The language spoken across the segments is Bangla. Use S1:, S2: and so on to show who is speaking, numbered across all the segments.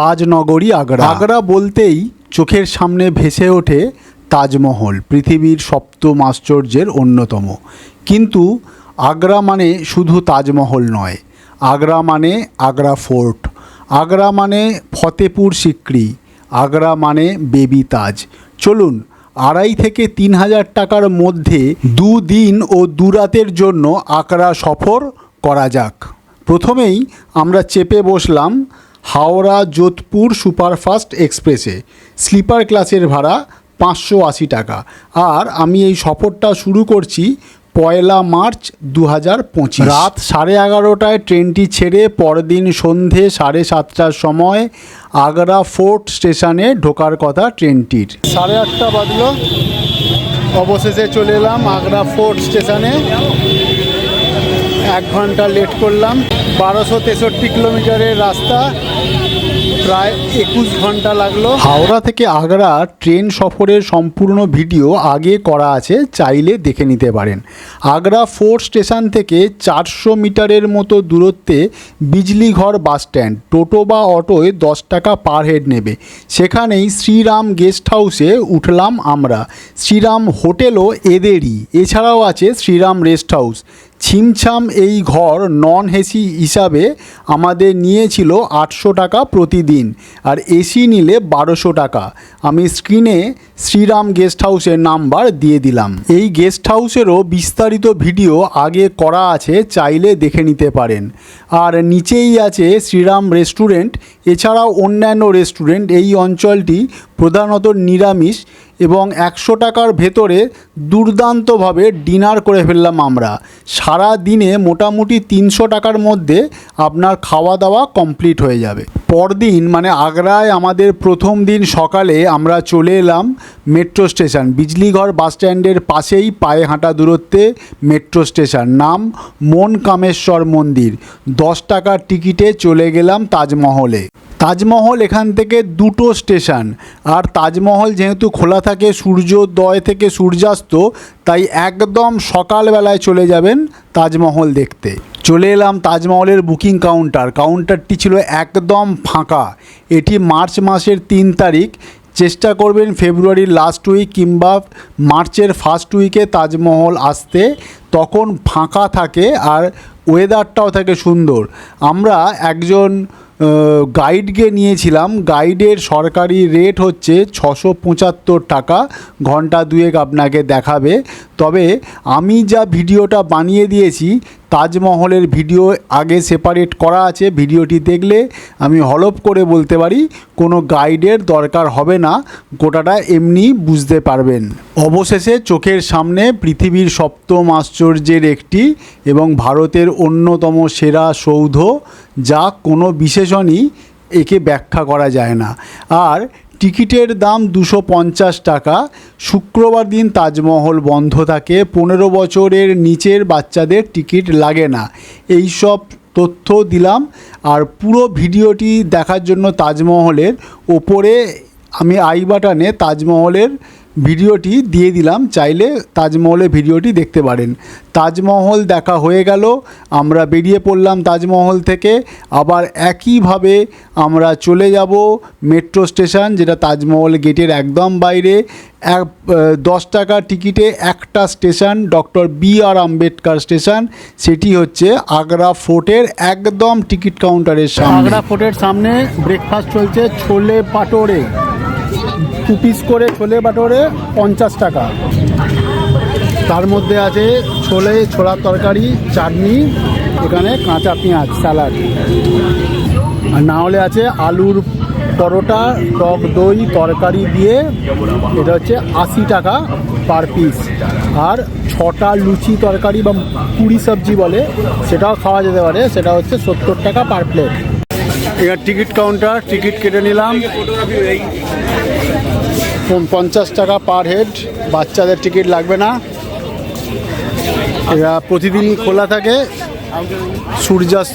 S1: তাজনগরী আগ্রা। আগ্রা বলতেই চোখের সামনে ভেসে ওঠে তাজমহল, পৃথিবীর সপ্তম আশ্চর্যের অন্যতম। কিন্তু আগ্রা মানে শুধু তাজমহল নয়, আগ্রা মানে আগ্রা ফোর্ট, আগ্রা মানে ফতেপুর সিক্রি, আগ্রা মানে বেবি তাজ। চলুন, আড়াই থেকে তিন হাজার টাকার মধ্যে দুদিন ও দুরাতের জন্য আগ্রা সফর করা যাক। প্রথমেই আমরা চেপে বসলাম হাওড়া যোধপুর সুপারফাস্ট এক্সপ্রেসে। স্লিপার ক্লাসের ভাড়া পাঁচশো আশি টাকা। আর আমি এই সফরটা শুরু করছি পয়লা মার্চ দু হাজার পঁচিশ। রাত সাড়ে এগারোটায় ট্রেনটি ছেড়ে পরদিন সন্ধে সাড়ে সাতটার সময় আগ্রা ফোর্ট স্টেশনে ঢোকার কথা ট্রেনটির। সাড়ে আটটা বাজলো। অবশেষে চলে এলাম আগ্রা ফোর্ট স্টেশনে। এক ঘণ্টা লেট করলাম। বারোশো তেষট্টি কিলোমিটারের রাস্তা প্রায় একুশ ঘণ্টা লাগল। হাওড়া থেকে আগ্রা ট্রেন সফরের সম্পূর্ণ ভিডিও আগে করা আছে, চাইলে দেখে নিতে পারেন। আগ্রা ফোর্ট স্টেশন থেকে চারশো মিটারের মতো দূরত্বে বিজলিঘর বাস স্ট্যান্ড, টোটো বা অটোয় দশ টাকা পার হেড নেবে। সেখানেই শ্রীরাম গেস্ট হাউসে উঠলাম আমরা। শ্রীরাম হোটেলও এদেরই। এছাড়াও আছে শ্রীরাম রেস্ট হাউস। ছিমছাম এই ঘর নন এসি হিসাবে আমাদের নিয়েছিল আটশো টাকা প্রতিদিন, আর এসি নিলে বারোশো টাকা। আমি স্ক্রিনে শ্রীরাম গেস্ট হাউসের নাম্বার দিয়ে দিলাম। এই গেস্ট হাউসেরও বিস্তারিত ভিডিও আগে করা আছে, চাইলে দেখে নিতে পারেন। আর নিচেই আছে শ্রীরাম রেস্টুরেন্ট, এছাড়াও অন্যান্য রেস্টুরেন্ট। এই অঞ্চলটি প্রধানত নিরামিষ এবং একশো টাকার ভেতরে দুর্দান্তভাবে ডিনার করে ফেললাম আমরা। সারা দিনে মোটামুটি তিনশো টাকার মধ্যে আপনার খাওয়া দাওয়া কমপ্লিট হয়ে যাবে। পরদিন মানে আগ্রায় আমাদের প্রথম দিন সকালে আমরা চলে এলাম মেট্রো স্টেশন। বিজলিঘর বাস স্ট্যান্ডের পাশেই পায়ে হাঁটা দূরত্বে মেট্রো স্টেশন। নাম মন কামেশ্বর মন্দির। দশ টাকার টিকিটে চলে গেলাম তাজমহলে। তাজমহল এখান থেকে দুটো স্টেশন। আর তাজমহল যেহেতু খোলা থাকে, সূর্যোদয় থেকে সূর্যাস্ত, তাই একদম সকালবেলায় চলে যাবেন তাজমহল দেখতে। চলে এলাম তাজমহলের বুকিং কাউন্টার। কাউন্টারটি ছিল একদম ফাঁকা। এটি মার্চ মাসের তিন তারিখ। চেষ্টা করবেন ফেব্রুয়ারির লাস্ট উইক কিংবা মার্চের ফার্স্ট উইকে তাজমহল আসতে। তখন ফাঁকা থাকে আর ওয়েদারটাও থাকে সুন্দর। আমরা একজন গাইডকে নিয়েছিলাম। গাইডের সরকারি রেট হচ্ছে ছশো পঁচাত্তর টাকা। ঘণ্টা দুয়েক আপনাকে দেখাবে। তবে আমি যা ভিডিওটা বানিয়ে দিয়েছি তাজমহলের ভিডিও আগে সেপারেট করা আছে। ভিডিওটি দেখলে আমি হলপ করে বলতে পারি, কোনো গাইডের দরকার হবে না। গোটাটা এমনি বুঝতে পারবেন। অবশেষে চোখের সামনে পৃথিবীর সপ্তম আশ্চর্যের একটি এবং ভারতের অন্যতম সেরা সৌধ, যা কোনো বিশেষণই একে ব্যাখ্যা করা যায় না। আর টিকিটের দাম দুশো পঞ্চাশ টাকা। শুক্রবার দিন তাজমহল বন্ধ থাকে। পনেরো বছরের নিচের বাচ্চাদের টিকিট লাগে না। এই সব তথ্য দিলাম। আর পুরো ভিডিওটি দেখার জন্য তাজমহলের ওপরে আমি আই বাটানে তাজমহলের ভিডিওটি দিয়ে দিলাম, চাইলে তাজমহলের ভিডিওটি দেখতে পারেন। তাজমহল দেখা হয়ে গেল, আমরা বেরিয়ে পড়লাম তাজমহল থেকে। আবার একইভাবে আমরা চলে যাব মেট্রো স্টেশন, যেটা তাজমহল গেটের একদম বাইরে। এক দশ টাকা টিকিটে একটা station, doctor B R Ambedkar station. সেটি হচ্ছে আগ্রা ফোর্টের একদম টিকিট কাউন্টারের সামনে। আগ্রা ফোর্টের সামনে ব্রেকফাস্ট চলছে ছোলে পাটোরে। দু পিস করে ছোলে বাটোরে পঞ্চাশ টাকা। তার মধ্যে আছে ছোলে, ছোলার তরকারি, চাটনি, এখানে কাঁচা পেঁয়াজ, স্যালাড। আর না হলে আছে আলুর পরোটা, টক দই, তরকারি দিয়ে, এটা হচ্ছে আশি টাকা পার পিস আর ছটা লুচি তরকারি বা পুরি সবজি বলে, সেটাও খাওয়া যেতে পারে, সেটা হচ্ছে সত্তর টাকা পার প্লেট এবার টিকিট কাউন্টার টিকিট কেটে নিলাম। পঞ্চাশ টাকা পার হেড বাচ্চাদের টিকিট লাগবে না। এরা প্রতিদিনই খোলা থাকে। সূর্যাস্ত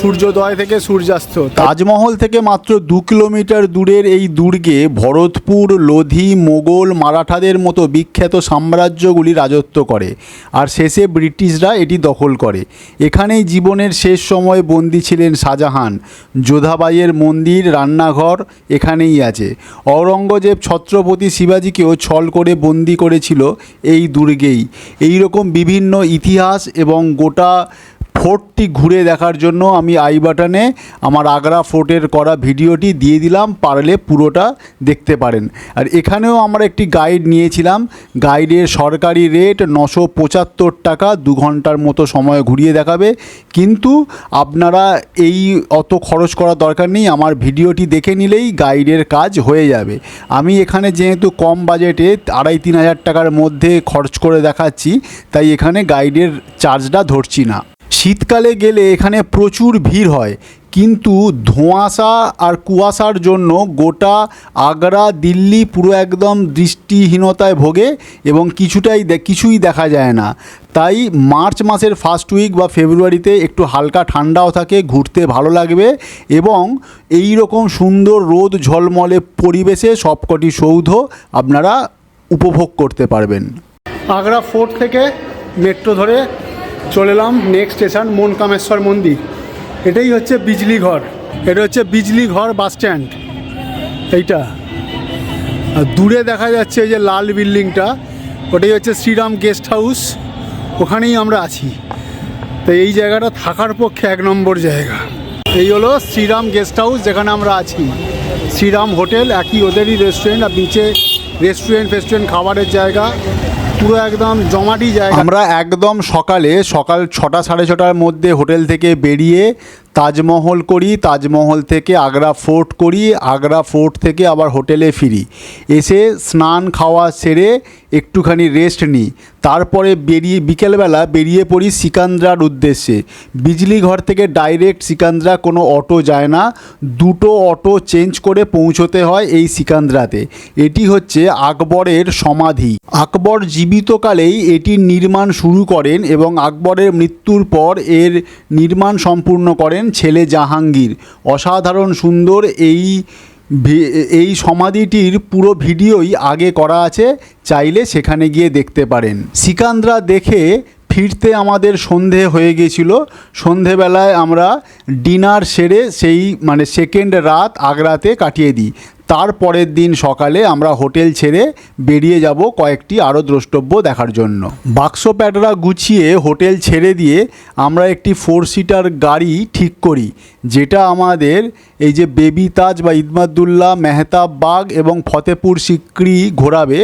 S1: সূর্যোদয় থেকে সূর্যাস্ত তাজমহল থেকে মাত্র দু কিলোমিটার দূরের এই দুর্গে ভরতপুর, লোধি, মোগল, মারাঠাদের মতো বিখ্যাত সাম্রাজ্যগুলি রাজত্ব করে, আর শেষে ব্রিটিশরা এটি দখল করে। এখানেই জীবনের শেষ সময়ে বন্দি ছিলেন শাহজাহান। যোধাবাইয়ের মন্দির, রান্নাঘর এখানেই আছে। ঔরঙ্গজেব ছত্রপতি শিবাজিকেও ছল করে বন্দি করেছিল এই দুর্গেই। এই রকম বিভিন্ন ইতিহাস এবং গোটা ফোর্টটি ঘুরে দেখার জন্য আমি আই বাটনে আমার আগ্রা ফোর্টের করা ভিডিওটি দিয়ে দিলাম, পারলে পুরোটা দেখতে পারেন। আর এখানেও আমরা একটি গাইড নিয়েছিলাম, গাইডের সরকারি রেট নশো পঁচাত্তর টাকা, দু ঘণ্টার মতো সময় ঘুরিয়ে দেখাবে। কিন্তু আপনারা এই অত খরচ করা দরকার নেই, আমার ভিডিওটি দেখে নিলেই গাইডের কাজ হয়ে যাবে। আমি এখানে যেহেতু কম বাজেটে আড়াই তিন হাজার টাকার মধ্যে খরচ করে দেখাচ্ছি, তাই এখানে গাইডের চার্জটা ধরছি না। শীতকালে গেলে এখানে প্রচুর ভিড় হয়। কিন্তু ধোঁয়াশা আর কুয়াশার জন্য গোটা আগ্রা, দিল্লি পুরো একদম দৃষ্টিহীনতায় ভোগে এবং কিছুটাই কিছুই দেখা যায় না। তাই মার্চ মাসের ফার্স্ট উইক বা ফেব্রুয়ারিতে একটু হালকা ঠান্ডাও থাকে, ঘুরতে ভালো লাগবে এবং এই রকম সুন্দর রোদ ঝলমলে পরিবেশে সবকটি সৌধ আপনারা উপভোগ করতে পারবেন। আগ্রা ফোর্ট থেকে মেট্রো ধরে চলে এলাম নেক্সট স্টেশন মনকামেশ্বর মন্দির। এটাই হচ্ছে বিজলি ঘর। এটা হচ্ছে বিজলি ঘর বাস স্ট্যান্ড এইটা। আর দূরে দেখা যাচ্ছে যে লাল বিল্ডিংটা, ওটাই হচ্ছে শ্রীরাম গেস্ট হাউস ওখানেই আমরা আছি। তো এই জায়গাটা থাকার পক্ষে এক নম্বর জায়গা। এই হলো শ্রীরাম গেস্ট হাউস যেখানে আমরা আছি। শ্রীরাম হোটেল, একই ওদেরই রেস্টুরেন্ট আর নিচে রেস্টুরেন্ট ফেস্টুরেন্ট খাবারের জায়গা। পুরো একদম জমাটি জায়গা। আমরা একদম সকালে, সকাল ছটা, সাড়ে ছটার মধ্যে হোটেল থেকে বেরিয়ে তাজমহল করি, তাজমহল থেকে আগ্রা ফোর্ট করি, আগ্রা ফোর্ট থেকে আবার হোটেলে ফিরি। এসে স্নান খাওয়া সেরে একটুখানি রেস্ট নিই। তারপরে বেরিয়ে বিকেলবেলা বেরিয়ে পড়ি সিকান্দ্রার উদ্দেশ্যে। বিজলি ঘর থেকে ডাইরেক্ট সিকান্দ্রা কোনো অটো যায় না। দুটো অটো চেঞ্জ করে পৌঁছতে হয় এই সিকান্দ্রাতে। এটি হচ্ছে আকবরের সমাধি। আকবর জীবিতকালেই এটির নির্মাণ শুরু করেন এবং আকবরের মৃত্যুর পর এর নির্মাণ সম্পূর্ণ করেন। ছেলে জাহাঙ্গীর, অসাধারণ সুন্দর এই এই সমাধিটির পুরো ভিডিওই আগে করা আছে, চাইলে সেখানে গিয়ে দেখতে পারেন। সিকান্দ্রা দেখে ফিরতে আমাদের সন্ধে হয়ে গেছিল। সন্ধেবেলায় আমরা ডিনার সেরে সেই মানে সেকেন্ড রাত আগ্রাতে কাটিয়ে দিই। তারপরের দিন সকালে আমরা হোটেল ছেড়ে বেরিয়ে যাব কয়েকটি আরও দ্রষ্টব্য দেখার জন্য। বাক্স প্যাডরা গুছিয়ে হোটেল ছেড়ে দিয়ে আমরা একটি ফোর সিটার গাড়ি ঠিক করি, যেটা আমাদের এই যে বেবি তাজ বা ইদমাদুল্লাহ, মেহতাব বাগ এবং ফতেপুর সিক্রি ঘোরাবে,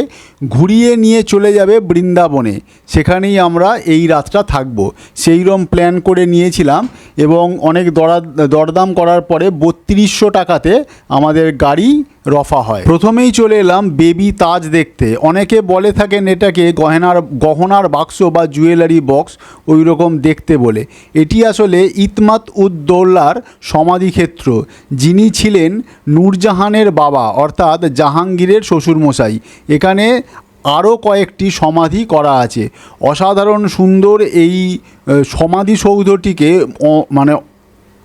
S1: ঘুরিয়ে নিয়ে চলে যাবে বৃন্দাবনে। সেখানেই আমরা এই রাতটা থাকব। সেইরম প্ল্যান করে নিয়েছিলাম এবং অনেক দরা, দরদাম করার পরে বত্রিশশো টাকাতে আমাদের গাড়ি রফা হয়। প্রথমেই চলে এলাম বেবি তাজ দেখতে। অনেকে বলে থাকেন এটাকে গহনার গহনার বাক্স বা জুয়েলারি বক্স ওই রকম দেখতে বলে। এটি আসলে ইতমাত উদ্দৌলার সমাধিক্ষেত্র, যিনি ছিলেন নূরজাহানের বাবা, অর্থাৎ জাহাঙ্গীরের শ্বশুরমশাই। এখানে আরও কয়েকটি সমাধি করা আছে। অসাধারণ সুন্দর এই সমাধিসৌধটিকে মানে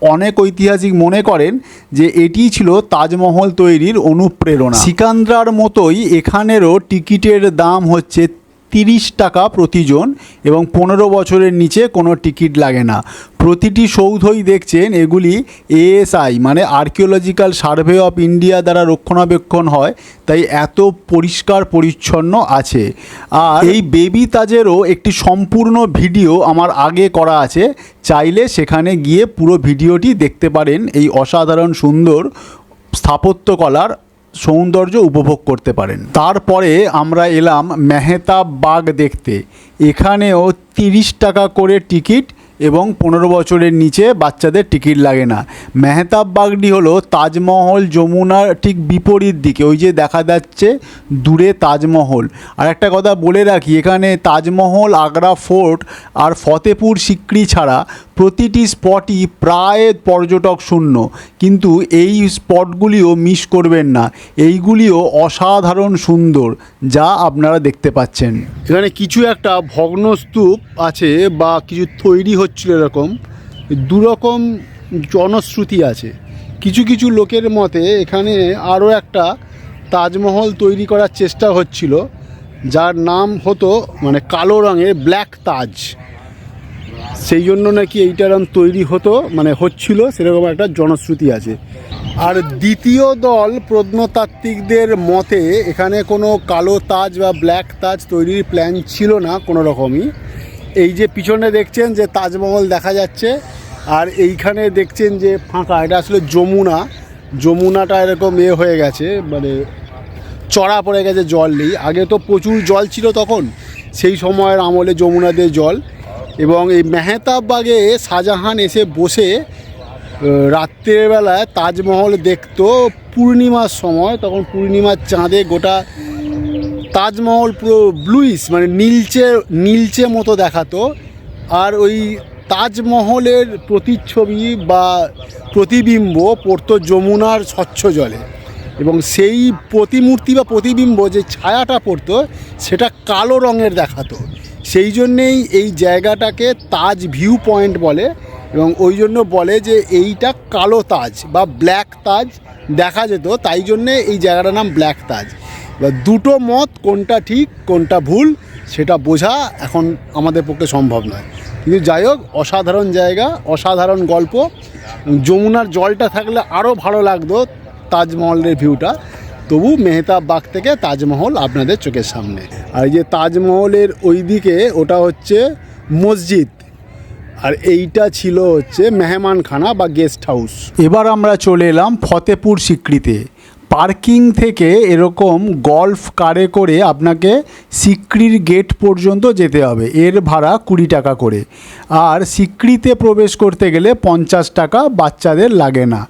S1: অনেক ঐতিহাসিক মনে করেন যে এটি ছিল তাজমহল তৈরির অনুপ্রেরণা। সিকান্দ্রার মতোই এখানেরও টিকিটের দাম হচ্ছে তিরিশ টাকা প্রতিজন এবং পনেরো বছরের নিচে কোনো টিকিট লাগে না। প্রতিটি সৌধই দেখছেন এগুলি এএসআই মানে আর্কিওলজিক্যাল সার্ভে অফ ইন্ডিয়া দ্বারা রক্ষণাবেক্ষণ হয়, তাই এত পরিষ্কার পরিচ্ছন্ন আছে। আর এই বেবি তাজেরও একটি সম্পূর্ণ ভিডিও আমার আগে করা আছে, চাইলে সেখানে গিয়ে পুরো ভিডিওটি দেখতে পারেন এই অসাধারণ সুন্দর স্থাপত্যকলার সৌন্দর্য উপভোগ করতে পারেন। তারপরে আমরা এলাম মেহতাব বাগ দেখতে। এখানেও তিরিশ টাকা করে টিকিট এবং পনেরো বছরের নিচে বাচ্চাদের টিকিট লাগে না। মেহতাব বাগডি হলো তাজমহল যমুনার ঠিক বিপরীত দিকে, ওই যে দেখা যাচ্ছে দূরে তাজমহল। আর একটা কথা বলে রাখি, এখানে তাজমহল, আগ্রা ফোর্ট আর ফতেপুর সিক্রি ছাড়া প্রতিটি স্পটই প্রায় পর্যটক শূন্য। কিন্তু এই স্পটগুলিও মিস করবেন না। এইগুলিও অসাধারণ সুন্দর, যা আপনারা দেখতে পাচ্ছেন। এখানে কিছু একটা ভগ্ন স্তূপ আছে বা কিছু তৈরি হচ্ছিল এরকম, দুরকম জনশ্রুতি আছে। কিছু কিছু লোকের মতে এখানে আরও একটা তাজমহল তৈরি করার চেষ্টা হচ্ছিল, যার নাম হতো মানে কালো রঙের ব্ল্যাক তাজ। সেই জন্য নাকি এইটার নাম তৈরি হতো মানে হচ্ছিল, সেরকম একটা জনশ্রুতি আছে। আর দ্বিতীয় দল প্রত্নতাত্ত্বিকদের মতে এখানে কোনো কালো তাজ বা ব্ল্যাক তাজ তৈরির প্ল্যান ছিল না কোনো রকমই এই যে পিছনে দেখছেন যে তাজমহল দেখা যাচ্ছে, আর এইখানে দেখছেন যে ফাঁকা, এটা আসলে যমুনা। যমুনাটা এরকম এ হয়ে গেছে মানে চড়া পড়ে গেছে জল নেই। আগে তো প্রচুর জল ছিল তখন, সেই সময়ের আমলে যমুনাদের জল। এবং এই মেহতাববাগে শাহজাহান এসে বসে রাত্রেবেলায় তাজমহল দেখতো পূর্ণিমার সময়, তখন পূর্ণিমার চাঁদে গোটা তাজমহল পুরো ব্লুইস মানে নীলচে নীলচে মতো দেখাতো। আর ওই তাজমহলের প্রতিচ্ছবি বা প্রতিবিম্ব পড়তো যমুনার স্বচ্ছ জলে। এবং সেই প্রতিমূর্তি বা প্রতিবিম্ব যে ছায়াটা পড়তো, সেটা কালো রঙের দেখাতো। সেই জন্যেই এই জায়গাটাকে তাজ ভিউ পয়েন্ট বলে এবং ওই জন্য বলে যে এইটা কালো তাজ বা ব্ল্যাক তাজ দেখা যেত। তাই জন্যে এই জায়গাটার নাম ব্ল্যাক তাজ। দুটো মত, কোনটা ঠিক, কোনটা ভুল, সেটা বোঝা এখন আমাদের পক্ষে সম্ভব নয়। কিন্তু যাই হোক, অসাধারণ জায়গা, অসাধারণ গল্প যমুনার জলটা থাকলে আরও ভালো লাগতো তাজমহলের ভিউটা। তবু মেহতাব বাগ থেকে তাজমহল আপনাদের চোখের সামনে। আর যে তাজমহলের ওই দিকে ওটা হচ্ছে মসজিদ, আর এইটা ছিল হচ্ছে মেহমানখানা বা গেস্ট হাউস। এবার আমরা চলে এলাম ফতেপুর সিক্রিতে পার্কিং থেকে এরকম গল্ফ কারে করে আপনাকে সিক্রির গেট পর্যন্ত যেতে হবে। এর ভাড়া কুড়ি টাকা করে। আর সিক্রিতে প্রবেশ করতে গেলে পঞ্চাশ টাকা বাচ্চাদের লাগে না।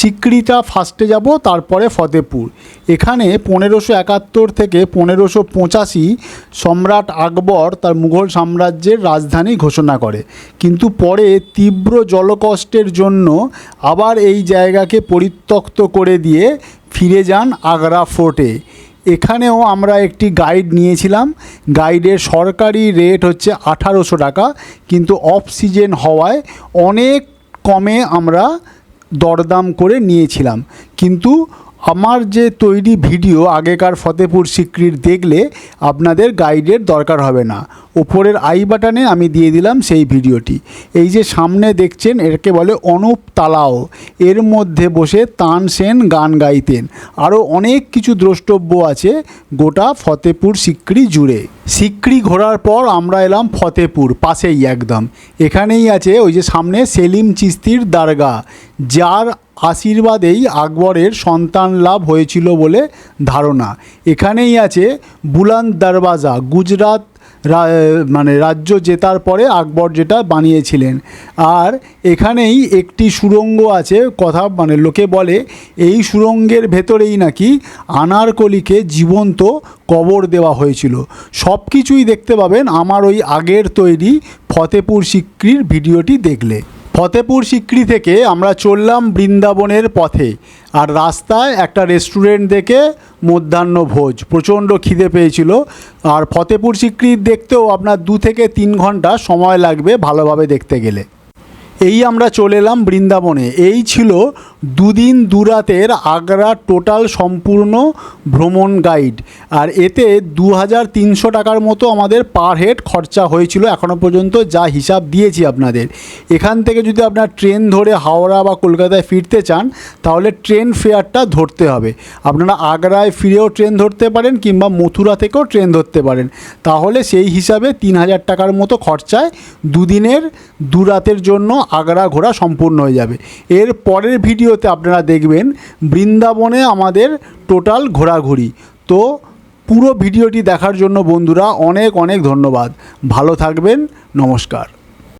S1: সিক্রিটা ফার্স্টে যাব, তারপরে ফতেপুর এখানে পনেরোশো একাত্তর থেকে পনেরোশো পঁচাশি সম্রাট আকবর তার মুঘল সাম্রাজ্যের রাজধানী ঘোষণা করে। কিন্তু পরে তীব্র জলকষ্টের জন্য আবার এই জায়গাকে পরিত্যক্ত করে দিয়ে ফিরে যান আগ্রা ফোর্টে। এখানেও আমরা একটি গাইড নিয়েছিলাম। গাইডের সরকারি রেট হচ্ছে আঠারোশো টাকা, কিন্তু অফ সিজন হওয়ায় অনেক কমে আমরা দরদাম করে নিয়েছিলাম। কিন্তু আমার যে তৈরি ভিডিও আগেকার ফতেপুর সিক্রির দেখলে আপনাদের গাইডের দরকার হবে না। ওপরের আই বাটনে আমি দিয়ে দিলাম সেই ভিডিওটি। এই যে সামনে দেখছেন এটাকে বলে অনুপ তালাও। এর মধ্যে বসে তান সেন গান গাইতেন। আরও অনেক কিছু দ্রষ্টব্য আছে গোটা ফতেপুর সিক্রি জুড়ে। সিক্রি ঘোরার পর আমরা এলাম ফতেপুর পাশেই একদম। এখানেই আছে ওই যে সামনে সেলিম চিস্তির দারগা যার আশীর্বাদেই আকবরের সন্তান লাভ হয়েছিল বলে ধারণা। এখানেই আছে বুলান দরওয়াজা। গুজরাট রা- মানে রাজ্য জেতার পরে আকবর যেটা বানিয়েছিলেন। আর এখানেই একটি সুড়ঙ্গ আছে, কথা মানে লোকে বলে, এই সুড়ঙ্গের ভেতরেই নাকি আনারকলিকে জীবন্ত কবর দেওয়া হয়েছিল। সব কিছুই দেখতে পাবেন আমার ওই আগের তৈরি ফতেপুর সিক্রির ভিডিওটি দেখলে। ফতেপুর সিক্রি থেকে আমরা চললাম বৃন্দাবনের পথে আর রাস্তায় একটা রেস্টুরেন্ট দেখে মধ্যাহ্ন ভোজ। প্রচণ্ড খিদে পেয়েছিল। আর ফতেপুর সিক্রি দেখতেও আপনার দু থেকে তিন ঘণ্টা সময় লাগবে ভালোভাবে দেখতে গেলে। এই আমরা চলে এলাম বৃন্দাবনে। এই ছিল দুদিন দুরাতের আগ্রা টোটাল সম্পূর্ণ ভ্রমণ গাইড। আর এতে দু হাজার তিনশো টাকার মতো আমাদের পার হেড খরচা হয়েছিল এখনও পর্যন্ত যা হিসাব দিয়েছি আপনাদের। এখান থেকে যদি আপনার ট্রেন ধরে হাওড়া বা কলকাতায় ফিরতে চান, তাহলে ট্রেন ফেয়ারটা ধরতে হবে। আপনারা আগ্রায় ফিরেও ট্রেন ধরতে পারেন কিংবা মথুরা থেকেও ট্রেন ধরতে পারেন। তাহলে সেই হিসাবে তিন হাজার টাকার মতো খরচায় দুদিনের দুরাতের জন্য আগ্রা ঘোরা সম্পূর্ণ হয়ে যাবে। এর পরের ভিডিওতে আপনারা দেখবেন বৃন্দাবনে আমাদের টোটাল ঘোরাঘুরি। তো পুরো ভিডিওটি দেখার জন্য বন্ধুরা অনেক অনেক ধন্যবাদ। ভালো থাকবেন, নমস্কার।